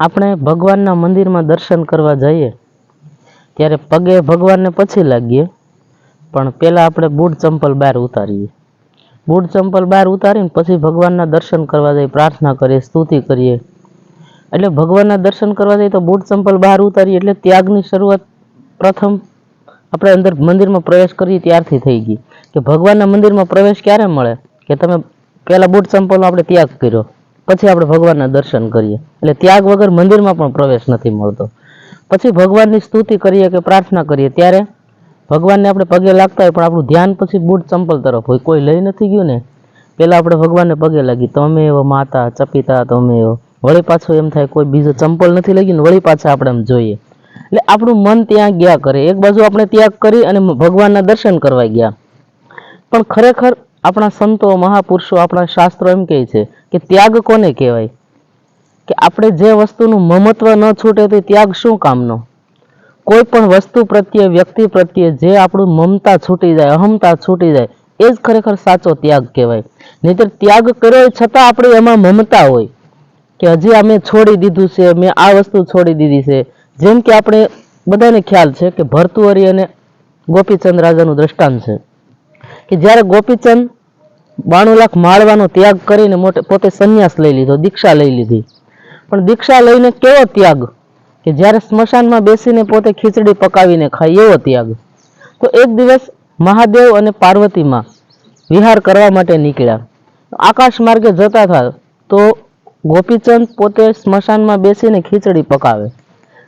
આપણે ભગવાનના મંદિરમાં દર્શન કરવા જઈએ, ત્યારે પગે ભગવાનને પછી લાગીએ. પણ પહેલાં આપણે બૂટ ચંપલ બહાર ઉતારીએ. બૂટ ચંપલ બહાર ઉતારીને પછી ભગવાનના દર્શન કરવા જઈએ પ્રાર્થના કરીએ, સ્તુતિ કરીએ. એટલે ભગવાનના દર્શન કરવા જઈએ તો બૂટ ચંપલ બહાર ઉતારીએ, એટલે ત્યાગની શરૂઆત પ્રથમ આપણે અંદર મંદિરમાં પ્રવેશ કરીએ ત્યારથી થઈ ગઈ. કે ભગવાનના મંદિરમાં પ્રવેશ ક્યારે મળે? કે તમે પહેલાં બૂટ ચંપલનો આપણે ત્યાગ કર્યો? પછી આપણે ભગવાનના દર્શન કરીએ. એટલે ત્યાગ વગર મંદિરમાં પણ પ્રવેશ નથી મળતો. પછી ભગવાનની સ્તુતિ કરીએ કે પ્રાર્થના કરીએ. ત્યારે ભગવાનને આપણે પગે લાગતા હોય, પણ આપણું ધ્યાન પછી બૂટ ચંપલ તરફ હોય. કોઈ લઈ નથી ગયું ને? પહેલાં આપણે ભગવાનને પગે લાગી, તમે એવો માતા, ચપિતા, તમે એવો વળી પાછું એમ થાય, કોઈ બીજો ચંપલ નથી લાગી ને? વળી પાછા આપણે એમ જોઈએ. એટલે આપણું મન ત્યાં ગયા કરે. એક બાજુ આપણે ત્યાગ કરી અને ભગવાનના દર્શન કરવા ગયા. પણ ખરેખર આપણા સંતો, મહાપુરુષો, આપણા શાસ્ત્રો એમ કહે છે કે ત્યાગ કોને કહેવાય? કે આપણે જે વસ્તુનું મમત્વ ન છૂટે તે ત્યાગ શું કામનો? કોઈ પણ વસ્તુ પ્રત્યે, વ્યક્તિ પ્રત્યે જે આપણું મમતા છૂટી જાય, અહમતા છૂટી જાય, એ જ ખરેખર સાચો ત્યાગ કહેવાય. નહીતર ત્યાગ કર્યો છતાં આપણે એમાં મમતા હોય કે હજી આ મેં છોડી દીધું છે, મેં આ વસ્તુ છોડી દીધી છે. જેમ કે આપણે બધાને ખ્યાલ છે કે ભરતુહરી અને ગોપીચંદ રાજાનું દ્રષ્ટાંત છે. કે જ્યારે ગોપીચંદ બાણું લાખ માળવાનો ત્યાગ કરીને મોટે પોતે સંન્યાસ લઈ લીધો, દીક્ષા લઈ લીધી. પણ દીક્ષા લઈને કેવો ત્યાગ? કે જ્યારે સ્મશાનમાં બેસીને પોતે ખીચડી પકાવીને ખાય, એવો ત્યાગ. તો એક દિવસ મહાદેવ અને પાર્વતીમાં વિહાર કરવા માટે નીકળ્યા. આકાશ માર્ગે જતા હતા, તો ગોપીચંદ પોતે સ્મશાનમાં બેસીને ખીચડી પકાવે.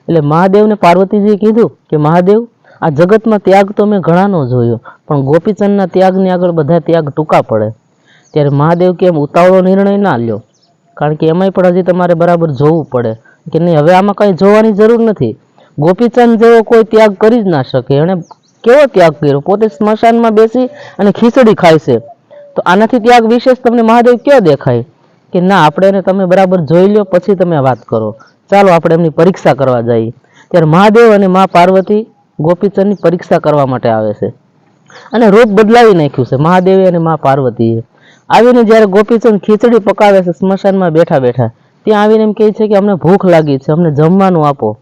એટલે મહાદેવને પાર્વતીજીએ કીધું કે મહાદેવ આ જગતમાં ત્યાગ તો મેં ઘણાનો જોયો, પણ ગોપીચંદના ત્યાગની આગળ બધા ત્યાગ ટૂંકા પડે. ત્યારે મહાદેવ કે એમ ઉતાવળો નિર્ણય ના લ્યો, કારણ કે એમાંય પણ હજી તમારે બરાબર જોવું પડે. કે નહીં, હવે આમાં કાંઈ જોવાની જરૂર નથી. ગોપીચંદ જેવો કોઈ ત્યાગ કરી જ ના શકે. એણે કેવો ત્યાગ કર્યો? પોતે સ્મશાનમાં બેસી અને ખીચડી ખાય છે. તો આનાથી ત્યાગ વિશેષ તમને મહાદેવ ક્યાં દેખાય? કે ના, આપણે એને તમે બરાબર જોઈ લો પછી તમે વાત કરો. ચાલો, આપણે એમની પરીક્ષા કરવા જઈએ. ત્યારે મહાદેવ અને મા પાર્વતી ગોપીચંદની પરીક્ષા કરવા માટે આવે છે. અને રૂપ બદલાવી નાખ્યું છે. મહાદેવે અને મા પાર્વતીએ. આવીને જ્યારે ગોપીચંદ ખીચડી પકાવે છે, સ્મશાનમાં બેઠા બેઠા, ત્યાં આવીને એમ કહે છે કે અમને ભૂખ લાગી છે, અમને જમવાનું આપો.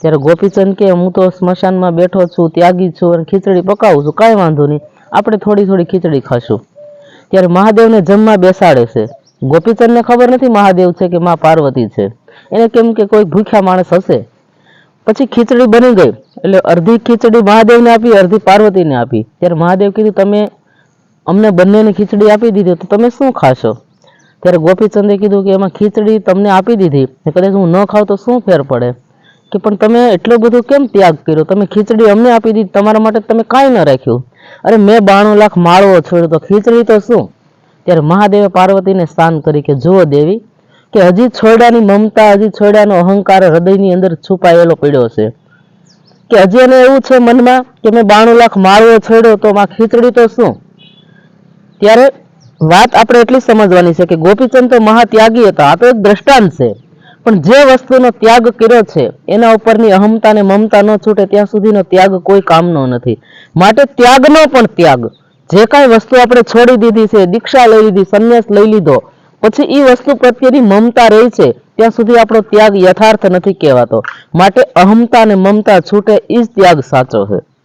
ત્યારે ગોપીચંદ કે હું તો સ્મશાનમાં બેઠો છું, ત્યાગી છું અને ખીચડી પકાવું છું. કાંઈ વાંધો નહીં. આપણે થોડી થોડી ખીચડી ખાશું. ત્યારે મહાદેવને જમવા બેસાડે છે. ગોપીચંદને ખબર નથી મહાદેવ છે કે મા પાર્વતી છે. એને કેમ કે કોઈ ભૂખ્યા માણસ હશે? પછી ખીચડી બની ગઈ. એટલે અડધી ખીચડી મહાદેવને આપી, અડધી પાર્વતીને આપી. ત્યારે મહાદેવ કીધું, તમે અમને બંનેને ખીચડી આપી દીધી, તો તમે શું ખાશો? ત્યારે ગોપીચંદે કીધું કે, એમાં ખીચડી તમને આપી દીધી. કદાચ હું ન ખાઉં તો શું ફેર પડે? કે, પણ તમે એટલો બધો કેમ ત્યાગ કર્યો? તમે ખીચડી અમને આપી દીધી, તમારા માટે તમે કાંઈ ન રાખ્યું. અરે, મેં બાણું લાખ માળવો છોડ્યો, તો ખીચડી તો શું? ત્યારે મહાદેવે પાર્વતીને સ્નાન કરી કે, જુઓ દેવી કે હજી છોડ્યાની મમતા, હજી છોડ્યાનો અહંકાર હૃદયની અંદર છુપાયેલો પડ્યો છે. કે હજી એને એવું છે મનમાં કે મેં બાણું લાખ માળવો છોડ્યો તો માં ખીચડી તો શું? ત્યારે વાત આપણે એટલી સમજવાની છે કે ગોપીચંદ તો મહાત્યાગી હતા, આ તો એક દ્રષ્ટાંત છે. પણ જે વસ્તુનો ત્યાગ કર્યો છે, એના ઉપરની અહમતા ને મમતા ન છૂટે ત્યાં સુધીનો ત્યાગ કોઈ કામનો નથી. માટે ત્યાગનો પણ ત્યાગ. જે કાંઈ વસ્તુ આપણે છોડી દીધી છે, દીક્ષા લઈ લીધી, સંન્યાસ લઈ લીધો પછી એ વસ્તુ પ્રત્યેની મમતા રહી છે. ત્યાં સુધી આપણો ત્યાગ યથાર્થ નથી કહેવાતો. માટે અહમતા અને મમતા છૂટે એ જ ત્યાગ સાચો છે.